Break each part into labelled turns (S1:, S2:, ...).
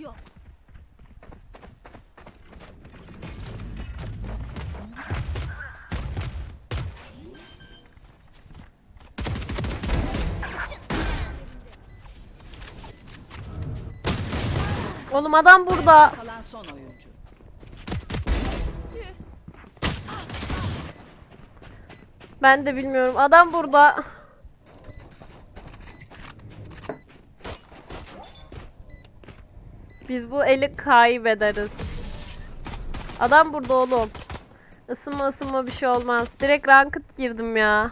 S1: yok.
S2: Oğlum adam burada.
S3: Kalan son oyuncu.
S2: Ben de bilmiyorum. Adam burada. Biz bu eli kaybederiz. Adam burada oğlum. Isınma ısınma bir şey olmaz. Direkt ranked girdim ya.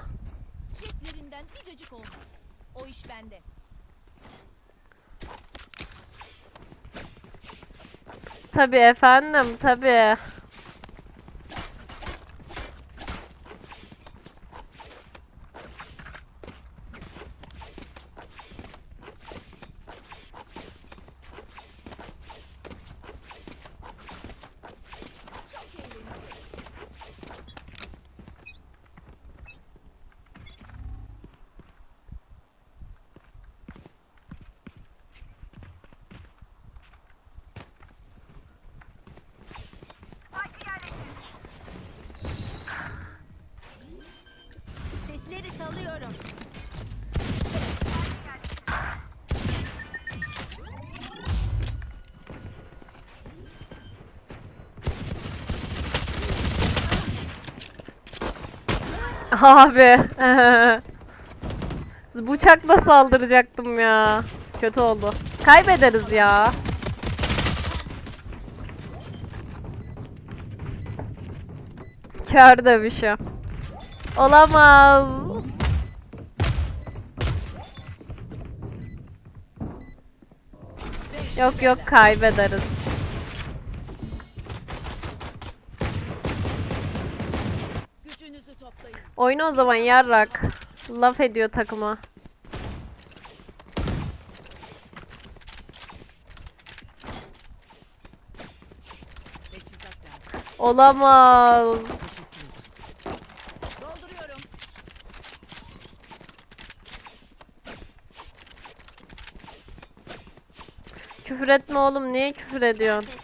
S1: Olmaz. O iş bende.
S2: Tabii efendim tabii. Abi. Bıçakla saldıracaktım ya. Kötü oldu. Kaybederiz ya. Kör dövüşü. Olamaz. Yok yok kaybederiz. Oyna o zaman yarrak. Laf ediyor takıma. Olamaz. Küfür etme oğlum. Niye küfür ediyorsun?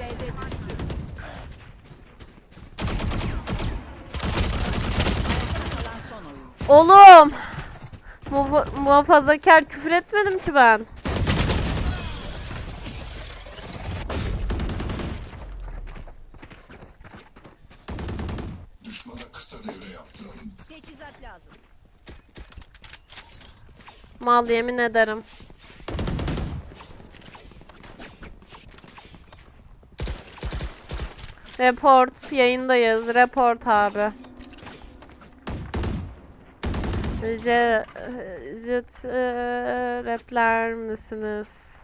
S3: C'de düştü.
S2: Oğlum. Muha- muhafazakar küfür etmedim ki ben.
S4: Düşmana kısa devre yaptıralım.
S1: Teçhizat lazım.
S2: Mal yemin ederim. Report yayındayız. Report abi. Jet, jet e, repler misiniz?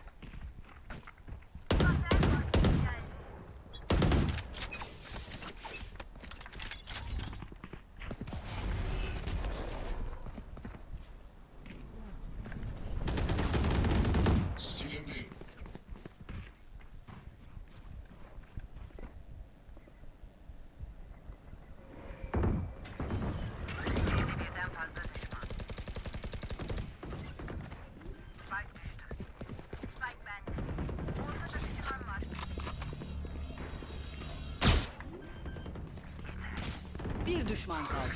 S3: Bir düşman kaldı.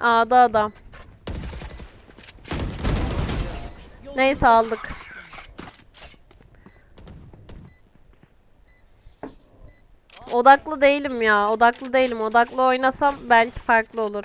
S2: A'da adam. Neyse aldık. Odaklı değilim ya. Odaklı değilim. Odaklı oynasam belki farklı olur.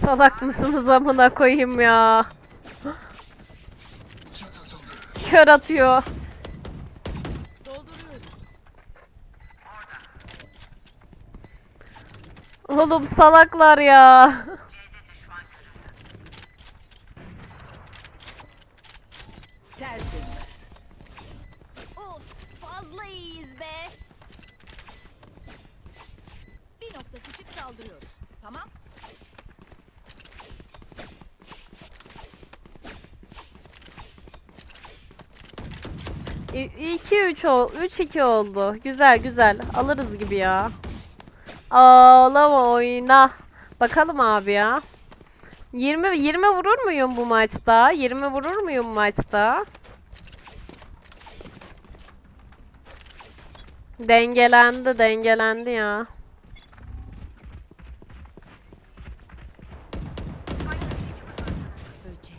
S2: Salak mısınız amına koyayım ya. Kör atıyor. Oğlum salaklar ya. 2-3 ol 3-2 oldu. Güzel güzel. Alırız gibi ya. Ağlama oyna. Bakalım abi ya. 20 20 vurur muyum bu maçta? 20 vurur muyum maçta? Dengelendi, dengelendi ya.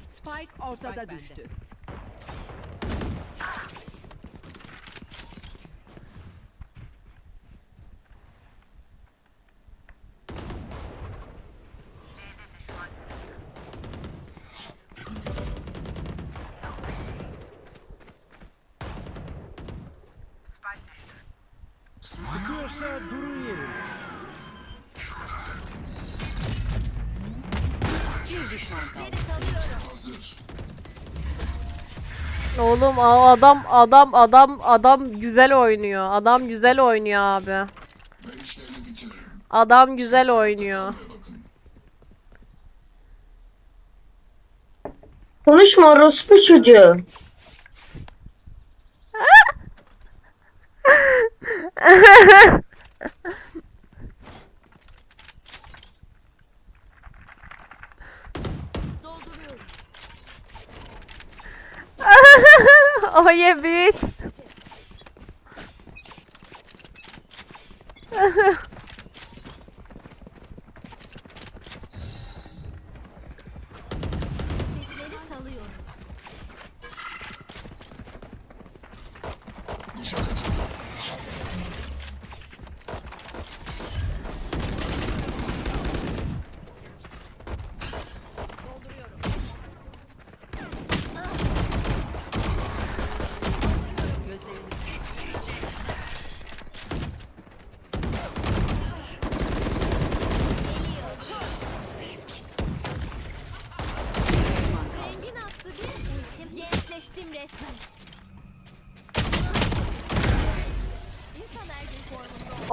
S3: Spike ortada düştü.
S2: Oğlum adam adam adam adam güzel oynuyor. Adam güzel oynuyor abi. Adam güzel oynuyor.
S5: Konuşma orospu çocuğu.
S1: Dolduruyorum.
S2: Oh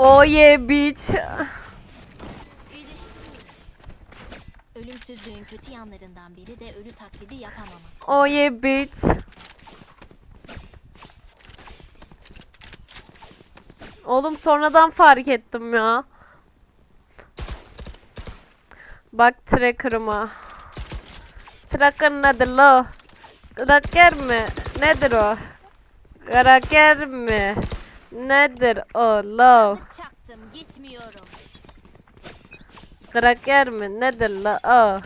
S2: Oh yeah bitch.
S1: Ölümsüzlüğün kötü yanlarından biri de ölü taklidi yapamamak.
S2: Oh yeah bitch. Oğlum sonradan fark ettim ya. Bak tracker'ıma. Tracker nedir lo? Tracker mi? Nedir o? Tracker mi? Nedir o
S1: gitmiyorum.
S2: Kraker mi? Nedir la o?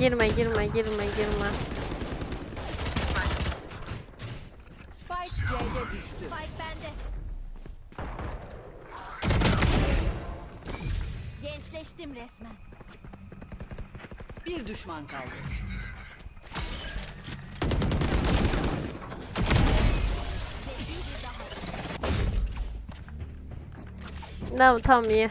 S2: Girme girme girme girme.
S3: Spike C'de düştü.
S1: Spike bende. Gençleştim resmen.
S3: Bir düşman kaldı.
S2: Tamam tamam iyi.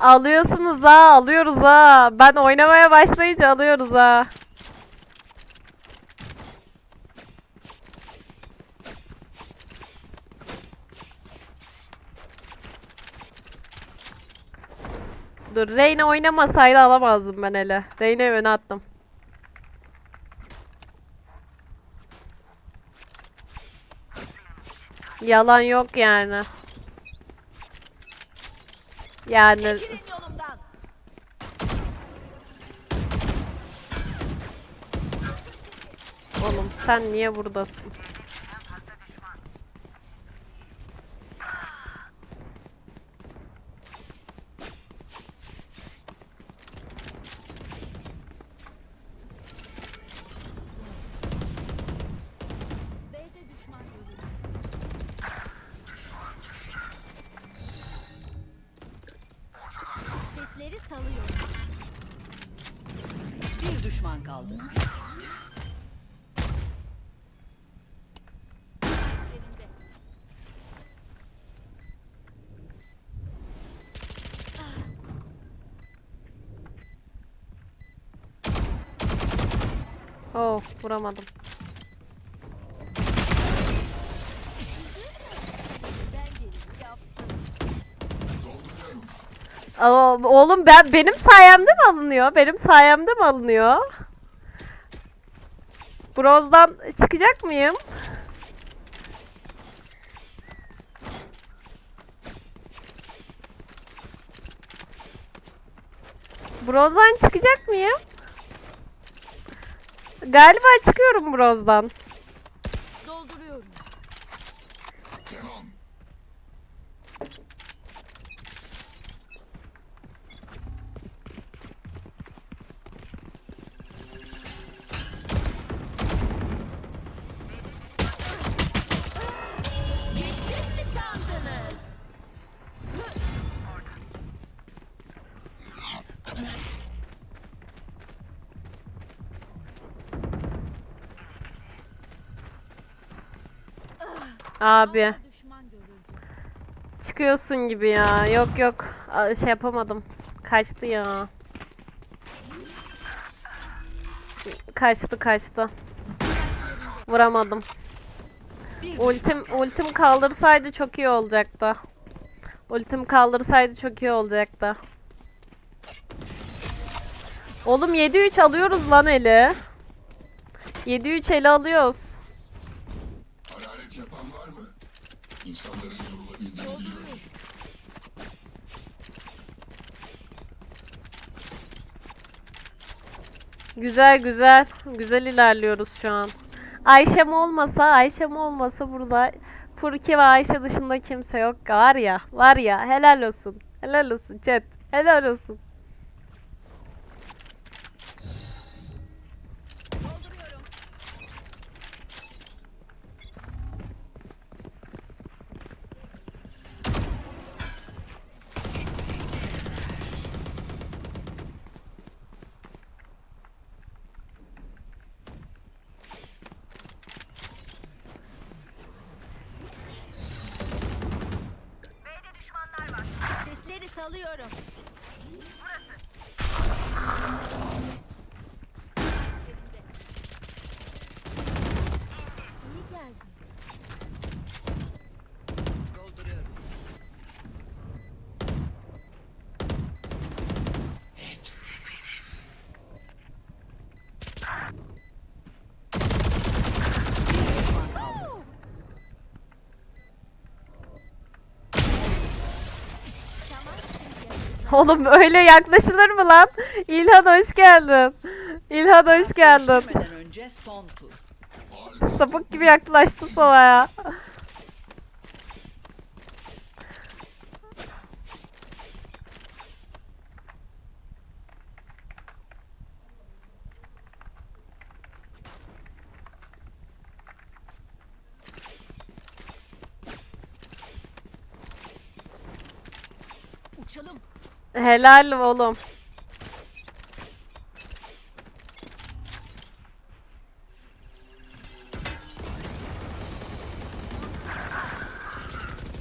S2: Alıyorsunuz ha alıyoruz ha. Ben oynamaya başlayınca alıyoruz ha. Dur Reyna oynamasaydı alamazdım ben hele. Reyna'yı öne attım. Yalan yok yani. Yani oğlum Sen niye buradasın?
S1: Düşman
S3: kaldı.
S2: Oh vuramadım.
S1: Ben geleni yaptım.
S4: Dolduruyorum.
S2: Oğlum ben benim sayemde mi alınıyor? Benim sayemde mi alınıyor? Bronzdan çıkacak mıyım? Bronzdan çıkacak mıyım? Galiba çıkıyorum bronzdan. Abi. Çıkıyorsun gibi ya. Yok yok. Şey yapamadım. Kaçtı ya. Kaçtı kaçtı. Vuramadım. Ultim ultim kaldırsaydı çok iyi olacaktı. Ultim kaldırsaydı çok iyi olacaktı. Oğlum 7-3 alıyoruz lan eli. 7-3 eli alıyoruz.
S4: Hararet yapan var mı? İnsanların yorulabildiğini biliyorum.
S2: Güzel güzel. Güzel ilerliyoruz şu an. Ayşem olmasa, Ayşem olmasa burada Furki ve Ayşe dışında kimse yok. Var ya, var ya. Helal olsun. Helal olsun chat. Helal olsun.
S1: Sesleri salıyorum. Yerinde. İyi geldi.
S3: dolduruyorum. Bir düşman kaldı.
S1: Tamam şimdi yapacağım.
S2: Oğlum öyle yaklaşılır mı lan? İlhan hoş geldin. İlhan hoş geldin. Sapık gibi yaklaştı Sova'ya.
S1: Uçalım.
S2: Helal oğlum.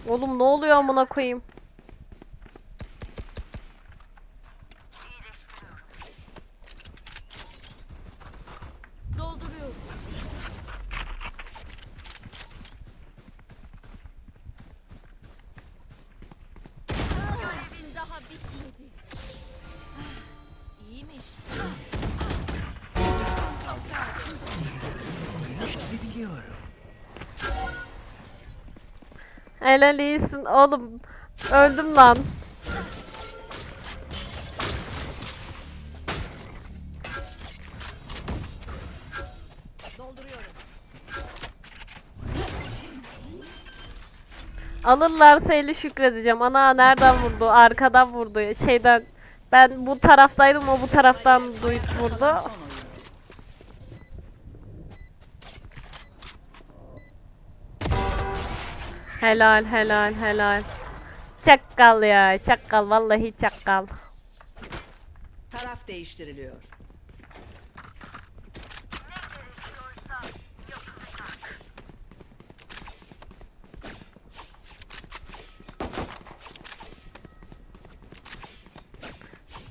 S2: Oğlum ne oluyor amına koyayım? helal iyisin oğlum. Öldüm lan. Alırlarsa eli şükredeceğim. Ana nereden vurdu? Arkadan vurdu. Şeyden ben bu taraftaydım o bu taraftan duydu vurdu. Helal helal helal. Çakkal ya çakkal vallahi çakkal.
S3: Taraf değiştiriliyor.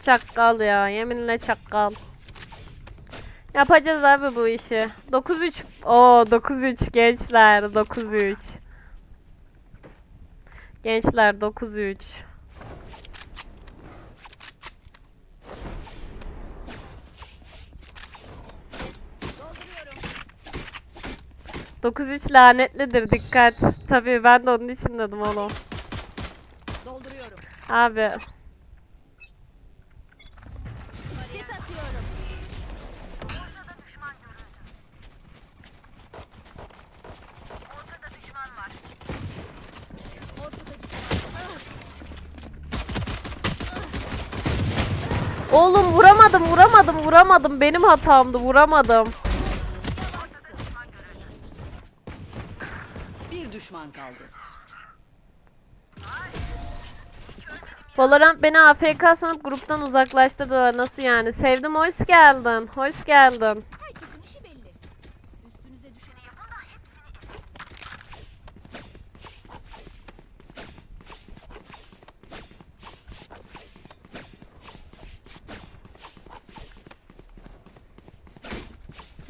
S2: Çakkal ya yeminle çakkal. Yapacağız abi bu işi. 9-3. Oo 9-3 gençler 9-3. Gençler 9-3. Dokuz üç lanetlidir dikkat. Tabii ben de onun için dedim oğlum.
S3: Dolduruyorum.
S2: Abi Oğlum vuramadım vuramadım vuramadım benim hatamdı vuramadım.
S3: Bir düşman kaldı.
S2: Valorant beni AFK sanıp gruptan uzaklaştırdılar. Nasıl yani? Sevdim hoş geldin. Hoş geldin.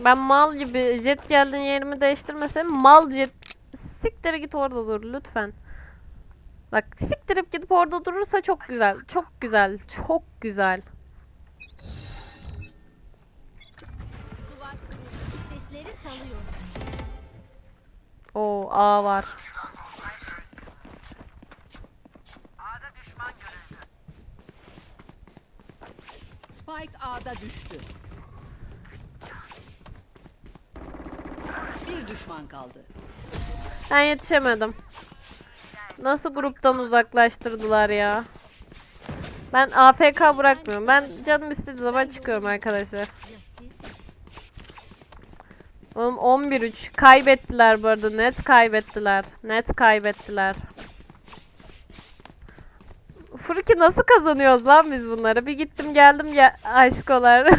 S2: Ben mal gibi jet geldin yerimi değiştirmesem mal jet siktir git orada dur lütfen. Bak siktirip gidip orada durursa çok güzel. Çok güzel. Çok güzel. Oo A var.
S3: Spike A'da düştü. Düşman kaldı.
S2: Ben yetişemedim. Nasıl gruptan uzaklaştırdılar ya? Ben AFK bırakmıyorum. Ben canım istediği zaman çıkıyorum arkadaşlar. Oğlum 11-3. Kaybettiler bu arada. Net kaybettiler. Net kaybettiler. Furki nasıl kazanıyoruz lan biz bunları? Bir gittim geldim ya aşkolar.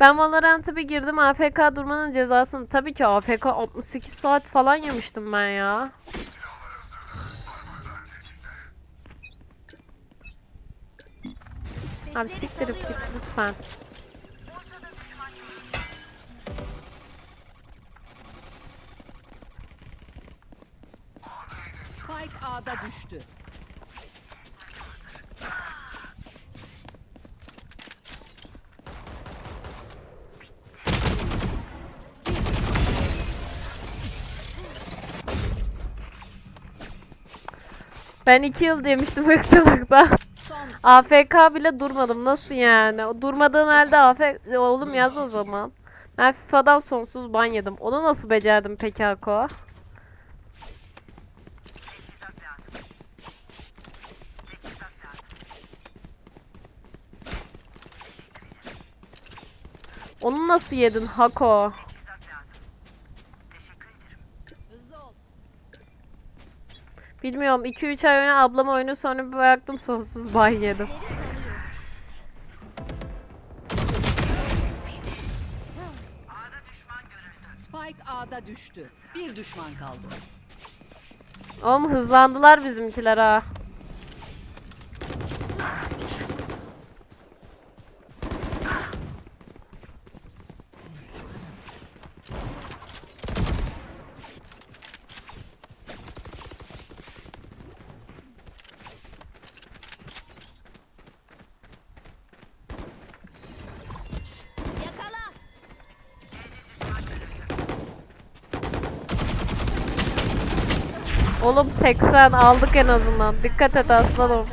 S2: ben Valorant'a bir girdim AFK durmanın cezasını. Tabii ki AFK 68 saat falan yemiştim ben ya. Abi siktirip git lütfen.
S3: Spike A'da düştü.
S2: Ben 2 yıl demiştim ırkçılıkta. AFK bile durmadım. Nasıl yani? O durmadığın halde AFK... Oğlum yaz o zaman. Ben FIFA'dan sonsuz ban yedim. Onu nasıl becerdim peki Ako? Onu nasıl yedin Hako?
S3: hızlı ol.
S2: Bilmiyorum 2-3 ay önce ablam oyunu sonra bir baktım sonsuz ban yedim.
S3: Spike A'da düştü. Bir düşman kaldı.
S2: Oğlum hızlandılar bizimkiler ha. Oğlum 80 aldık en azından. Dikkat et aslanım.